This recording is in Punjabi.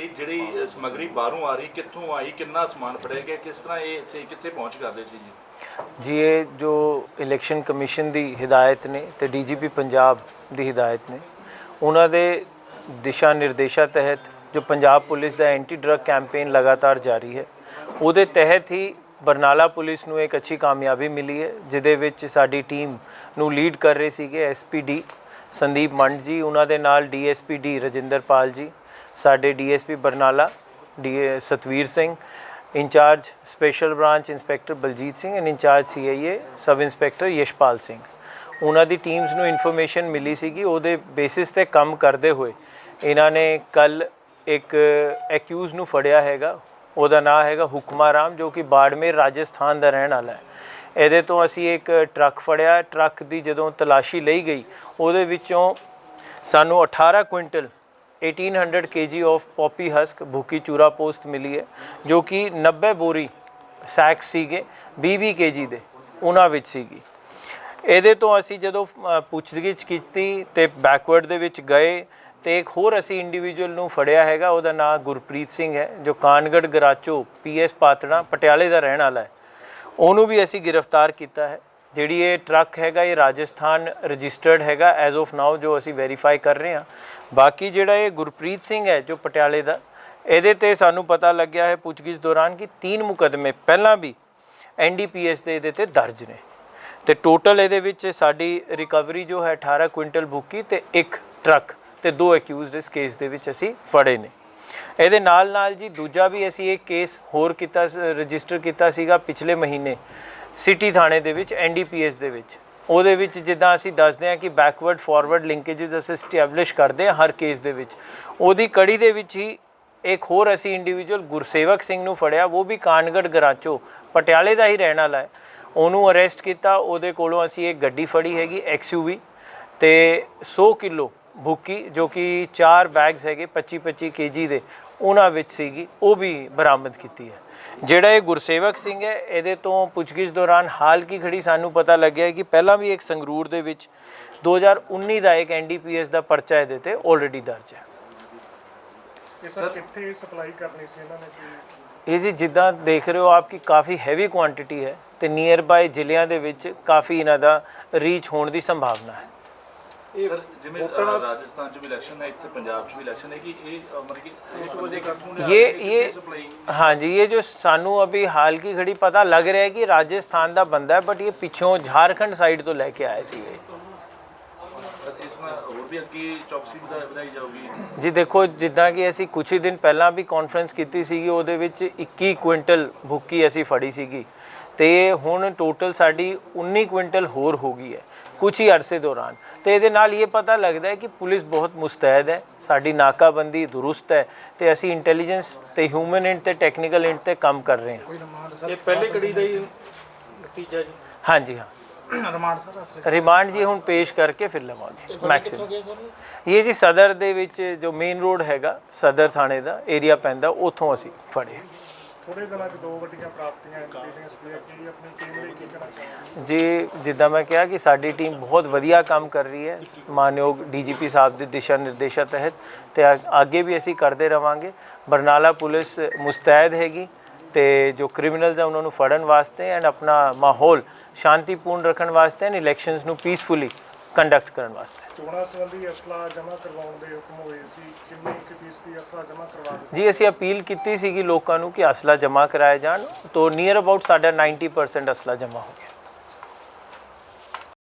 ਇਹ ਜਿਹੜੀ ਸਮਗਰੀ ਬਾਹਰੋਂ ਆ ਰਹੀ, ਕਿੱਥੋਂ ਆਈ, ਕਿੰਨਾ ਸਮਾਨ ਫੜਿਆ ਗਿਆ, ਕਿਸ ਤਰ੍ਹਾਂ ਇਹ ਇੱਥੇ, ਕਿੱਥੇ ਪਹੁੰਚ ਕਰਦੇ ਸੀ ਜੀ? ਜੀ, ਇਹ ਜੋ ਇਲੈਕਸ਼ਨ ਕਮਿਸ਼ਨ ਦੀ ਹਦਾਇਤ ਨੇ ਤੇ ਡੀਜੀਪੀ ਪੰਜਾਬ ਦੀ ਹਦਾਇਤ ਨੇ, ਉਹਨਾਂ ਦੇ ਦਿਸ਼ਾ ਨਿਰਦੇਸ਼ਾਂ ਤਹਿਤ ਜੋ ਪੰਜਾਬ ਪੁਲਿਸ ਦਾ ਐਂਟੀ ਡਰੱਗ ਕੈਂਪੇਨ ਲਗਾਤਾਰ ਜਾਰੀ ਹੈ, ਉਹਦੇ ਤਹਿਤ ਹੀ ਬਰਨਾਲਾ ਪੁਲਿਸ ਨੂੰ ਇੱਕ ਅੱਛੀ ਕਾਮਯਾਬੀ ਮਿਲੀ ਹੈ, ਜਿਹਦੇ ਵਿੱਚ ਸਾਡੀ ਟੀਮ ਨੂੰ ਲੀਡ ਕਰ ਰਹੇ ਸੀਗੇ ਐਸਪੀਡੀ ਸੰਦੀਪ ਮੰਡ ਜੀ, ਉਹਨਾਂ ਦੇ ਨਾਲ ਡੀਐਸਪੀ ਡੀ ਰਜਿੰਦਰਪਾਲ ਜੀ ਸਾਡੇ DSP Barnala, D Satveer Singh, incharge special branch inspector Baljeet Singh and incharge CIA sub inspector Yashpal Singh. ਉਹਨਾਂ ਦੀ ਟੀਮਸ ਨੂੰ ਇਨਫੋਰਮੇਸ਼ਨ ਮਿਲੀ ਸੀਗੀ, ਉਹਦੇ ਬੇਸਿਸ ਤੇ ਕੰਮ ਕਰਦੇ ਹੋਏ। ਇਹਨਾਂ ਨੇ ਕੱਲ ਇੱਕ ਐਕਿਊਜ਼ ਨੂੰ ਫੜਿਆ ਹੈਗਾ, ਉਹਦਾ ਨਾਮ ਹੈਗਾ ਹੁਕਮਾ ਰਾਮ, ਜੋ ਕਿ ਬਾੜਮੇਰ ਰਾਜਸਥਾਨ ਦਾ ਰਹਿਣ ਵਾਲਾ ਹੈ। ਇਹਦੇ ਤੋਂ ਅਸੀਂ ਇੱਕ ਟਰੱਕ ਫੜਿਆ, ਟਰੱਕ ਦੀ ਜਦੋਂ ਤਲਾਸ਼ੀ ਲਈ ਗਈ, ਉਹਦੇ ਵਿੱਚੋਂ ਸਾਨੂੰ 18 quintal 1800 kg of poppy husk ਭੁੱਕੀ ਚੂਰਾ ਪੋਸਟ ਮਿਲੀ ਹੈ, ਜੋ ਕਿ 90 ਬੋਰੀ ਸੈਕ ਸੀਗੇ 20 kg ਦੇ, ਉਹਨਾਂ ਵਿੱਚ ਸੀਗੀ। ਇਹਦੇ ਤੋਂ ਅਸੀਂ ਜਦੋਂ ਪੁੱਛਗਿੱਛ ਕੀਤੀ ਤੇ ਬੈਕਵਰਡ ਦੇ ਵਿੱਚ ਗਏ ਤੇ ਇੱਕ ਹੋਰ ਅਸੀਂ ਇੰਡੀਵਿਜੂਅਲ ਨੂੰ ਫੜਿਆ ਹੈਗਾ, ਉਹਦਾ ਨਾਮ ਗੁਰਪ੍ਰੀਤ ਸਿੰਘ ਹੈ, ਜੋ ਕਾਨਗੜ ਗਰਾਚੋ ਪੀਐਸ ਪਾਤੜਾ ਪਟਿਆਲੇ ਦਾ ਰਹਿਣ ਵਾਲਾ ਹੈ। ਉਹਨੂੰ ਵੀ ਅਸੀਂ ਗ੍ਰਿਫਤਾਰ ਕੀਤਾ ਹੈ। ਜਿਹੜੀ ਇਹ ਟਰੱਕ ਹੈਗਾ, ਇਹ ਰਾਜਸਥਾਨ ਰਜਿਸਟਰਡ ਹੈਗਾ ਐਜ਼ ਆਫ ਨਾਓ ਜੋ ਅਸੀਂ ਵੈਰੀਫਾਈ ਕਰ ਰਹੇ ਹਾਂ। ਬਾਕੀ ਜਿਹੜਾ ਇਹ ਗੁਰਪ੍ਰੀਤ ਸਿੰਘ ਹੈ, ਜੋ ਪਟਿਆਲੇ ਦਾ, ਇਹਦੇ ਤੇ ਸਾਨੂੰ ਪਤਾ ਲੱਗਿਆ ਹੈ ਪੁੱਛਗਿੱਛ ਦੌਰਾਨ ਕਿ ਤਿੰਨ ਮੁਕਦਮੇ ਪਹਿਲਾਂ ਵੀ ਐਨਡੀਪੀਐਸ ਦੇ ਇਹਦੇ ਤੇ ਦਰਜ ਨੇ। ਤੇ ਟੋਟਲ ਇਹਦੇ ਵਿੱਚ ਸਾਡੀ ਰਿਕਵਰੀ ਜੋ ਹੈ 18 ਕੁਇੰਟਲ ਬੁੱਕੀ ਤੇ ਇੱਕ ਟਰੱਕ ਤੇ ਦੋ ਅਕਿਊਜ਼ਡ ਇਸ ਕੇਸ ਦੇ ਵਿੱਚ ਅਸੀਂ ਫੜੇ ਨੇ। ਇਹਦੇ ਨਾਲ ਨਾਲ ਜੀ ਦੂਜਾ ਵੀ ਅਸੀਂ ਇੱਕ ਕੇਸ ਹੋਰ ਕੀਤਾ ਰਜਿਸਟਰ ਕੀਤਾ ਸੀਗਾ ਪਿਛਲੇ ਮਹੀਨੇ ਸਿਟੀ ਥਾਣੇ ਦੇ ਵਿੱਚ ਐਨਡੀਪੀਐਸ ਦੇ ਵਿੱਚ। ਉਹਦੇ ਵਿੱਚ ਜਿੱਦਾਂ ਅਸੀਂ ਦੱਸਦੇ ਹਾਂ ਕਿ ਬੈਕਵਰਡ ਫਾਰਵਰਡ ਲਿੰਕੇजेस ਅਸੀਂ ਸਟੈਬਲਿਸ਼ ਕਰਦੇ ਹਾਂ ਹਰ ਕੇਸ ਦੇ ਵਿੱਚ। ਉਹਦੀ ਕੜੀ ਦੇ ਵਿੱਚ ਹੀ ਇੱਕ ਹੋਰ ਅਸੀਂ ਇੰਡੀਵਿਜੂਅਲ ਗੁਰਸੇਵਕ ਸਿੰਘ ਨੂੰ ਫੜਿਆ, ਉਹ ਵੀ ਕਾਨਗੜ ਗਰਾਚੋ, ਪਟਿਆਲੇ ਦਾ ਹੀ ਰਹਿਣ ਵਾਲਾ ਹੈ। ਉਹਨੂੰ ਅਰੈਸਟ ਕੀਤਾ, ਉਹਦੇ ਕੋਲੋਂ ਅਸੀਂ ਇੱਕ ਗੱਡੀ ਫੜੀ ਹੈਗੀ ਐਕਸਯੂਵੀ ਤੇ 100 ਕਿਲੋ ਭੁੱਕੀ ਜੋ ਕਿ 4 ਬੈਗਸ ਹੈਗੇ 25 25 ਕੇਜੀ ਦੇ ਉਹਨਾਂ ਵਿੱਚ ਸੀਗੀ ਉਹ ਵੀ ਬਰਾਮਦ ਕੀਤੀ ਹੈ। ਜਿਹੜਾ ਇਹ ਗੁਰਸੇਵਕ ਸਿੰਘ ਹੈ ਇਹਦੇ ਤੋਂ ਪੁੱਛਗਿੱਛ ਦੌਰਾਨ ਹਾਲ ਕੀ ਖੜੀ ਸਾਨੂੰ ਪਤਾ ਲੱਗਿਆ ਕਿ ਪਹਿਲਾਂ ਵੀ ਇੱਕ ਸੰਗਰੂਰ ਦੇ ਵਿੱਚ 2019 ਦਾ ਇੱਕ ਐਨਡੀਪੀਐਸ ਦਾ ਪਰਚਾ ਇਹਦੇ ਤੇ ਆਲਰੇਡੀ ਦਰਜ ਹੈ। ਇਹ ਸਰ ਕਿੱਥੇ ਸਪਲਾਈ ਕਰਨੀ ਸੀ ਇਹਨਾਂ ਨੇ ਕੀ ਇਹ ਜੀ ਜਿੱਦਾਂ ਦੇਖ ਰਹੇ ਹੋ ਆਪ ਕਿ ਕਾਫੀ ਹੈਵੀ ਕੁਆਂਟੀਟੀ ਹੈ ਤੇ ਨੀਅਰ ਬਾਈ ਜ਼ਿਲ੍ਹਿਆਂ ਦੇ ਵਿੱਚ ਕਾਫੀ ਇਹਨਾਂ ਦਾ ਰੀਚ ਹੋਣ ਦੀ ਸੰਭਾਵਨਾ ਹੈ। ਸਰ ਜਿਵੇਂ ਅ, ਰਾਜਸਥਾਨ ਚ ਵੀ ਇਲੈਕਸ਼ਨ ਹੈ ਇੱਥੇ ਪੰਜਾਬ ਚ ਵੀ ਇਲੈਕਸ਼ਨ ਹੈ ਕਿ ਇਹ ਅ, ਮਤਲਬ ਕਿ ਇਸ ਵਜ੍ਹਾ ਕਿੱਥੋਂ ਲਿਆ ये ਕੇ ये ਕਿੱਥੇ supply? हाँ जी ये जो सानू अभी हाल की घड़ी पता लग रहा है कि राजस्थान ਦਾ ਬੰਦਾ ਹੈ ਬਟ ਇਹ ਪਿੱਛੋਂ ਝਾਰਖੰਡ ਸਾਈਡ ਤੋਂ ਲੈ ਕੇ ਆਏ ਸੀ ਇਹ ਸਰ ਇਸ ਨਾਲ ਹੋਰ ਵੀ ਅੱਗੇ ਚੌਕਸੀ ਵਧਾ- ਵਧਾਈ ਜਾਊਗੀ ਜੀ ਦੇਖੋ ਜਿੱਦਾਂ ਕਿ ਅਸੀਂ ਕੁਝ ਹੀ ਦਿਨ ਪਹਿਲਾਂ ਵੀ ਕਾਨਫਰੰਸ ਕੀਤੀ ਸੀਗੀ ਉਹਦੇ ਵਿੱਚ 21 ਕੁਇੰਟਲ ਭੁੱਕੀ ਅਸੀਂ ਫੜੀ ਸੀਗੀ ਤੇ ਹੁਣ ਟੋਟਲ ਸਾਡੀ 19 ਕੁਇੰਟਲ ਹੋਰ ਹੋ ਗਈ ਹੈ ਕੁਝ ਹੀ ਅਰਸੇ ਦੌਰਾਨ। ਤੇ ਇਹਦੇ ਨਾਲ ਇਹ ਪਤਾ ਲੱਗਦਾ ਹੈ ਕਿ ਪੁਲਿਸ ਬਹੁਤ ਮੁਸਤੈਦ ਹੈ ਸਾਡੀ ਨਾਕਾਬੰਦੀ ਦੁਰੁਸਤ ਹੈ ਤੇ ਅਸੀਂ ਇੰਟੈਲੀਜੈਂਸ ਤੇ ਹਿਊਮਨ ਇੰਟ ਤੇ ਟੈਕਨੀਕਲ ਇੰਟ ਤੇ ਕੰਮ ਕਰ ਰਹੇ ਹਾਂ। ਇਹ ਪਹਿਲੇ ਕੜੀ ਦਾ ਹੀ ਨਤੀਜਾ ਜੀ? ਹਾਂਜੀ ਹਾਂ। ਰਿਮਾਂਡ ਸਰ ਅਸਲ ਰਿਮਾਂਡ ਜੀ ਹੁਣ ਪੇਸ਼ ਕਰਕੇ ਫਿਰ ਲਵਾਂਗੇ ਮੈਕਸਿਮਮ ਇਹ ਜੀ ਸਦਰ ਦੇ ਵਿੱਚ ਜੋ ਮੇਨ ਰੋਡ ਹੈਗਾ ਸਦਰ ਥਾਣੇ ਦਾ ਏਰੀਆ ਪੈਂਦਾ ਉੱਥੋਂ ਅਸੀਂ ਫੜੇ ਥੋੜੇ ਦਿਨਾਂ 'ਚ ਦੋ ਵੱਡੀਆਂ ਪ੍ਰਾਪਤੀਆਂ ਇੰਟੈਲੀਜੈਂਸ ਦੀਆਂ ਕੀ ਆਪਣੀ ਟੀਮ ਲਈ ਕੀ ਕਰਨਾ ਚਾਹੁੰਦੇ ਜੀ, ਜਿੱਦਾਂ ਮੈਂ ਕਿਹਾ ਕਿ ਸਾਡੀ ਟੀਮ ਬਹੁਤ ਵਧੀਆ ਕੰਮ ਕਰ ਰਹੀ ਹੈ, ਮਾਨਯੋਗ ਡੀਜੀਪੀ ਸਾਹਿਬ ਦੇ ਦਿਸ਼ਾ ਨਿਰਦੇਸ਼ਾਂ ਤਹਿਤ ਤੇ ਅ- ਅੱਗੇ ਵੀ ਅਸੀਂ ਕਰਦੇ ਰਵਾਂਗੇ। ਬਰਨਾਲਾ ਪੁਲਿਸ ਮੁਸਤੈਦ ਹੈਗੀ ਤੇ ਜੋ ਕ੍ਰਿਮੀਨਲਸ ਆ, ਉਹਨਾਂ ਨੂੰ ਫੜਨ ਵਾਸਤੇ ਐਂਡ ਆਪਣਾ ਮਾਹੌਲ ਸ਼ਾਂਤੀਪੂਰਨ ਰੱਖਣ ਵਾਸਤੇ ਐਂਡ ਇਲੈਕਸ਼ਨਸ ਨੂੰ ਪੀਸਫੁਲੀ ਕੰਡਕਟ ਕਰਨ ਵਾਸਤੇ। ਚੋਣਾਂ ਸੰਬੰਧੀ ਅਸਲਾ ਜਮ੍ਹਾਂ ਕਰਵਾਉਣ ਦੇ ਹੁਕਮ ਹੋਏ ਸੀ। ਕਿੰਨੀ ਕੁ ਫੀਸ ਦੀ ਅਸਲਾ ਜਮ੍ਹਾਂ ਕਰਵਾ ਦਿੱਤੀ? ਜੀ ਅਸੀਂ ਅਪੀਲ ਕੀਤੀ ਸੀਗੀ ਲੋਕਾਂ ਨੂੰ ਕਿ ਅਸਲਾ ਜਮ੍ਹਾਂ ਕਰਾਇਆ ਜਾਣ। ਤੋਂ ਨੀਅਰ ਅਬਾਊਟ ਸਾਡਾ 90% ਅਸਲਾ ਜਮ੍ਹਾਂ ਹੋ ਗਿਆ।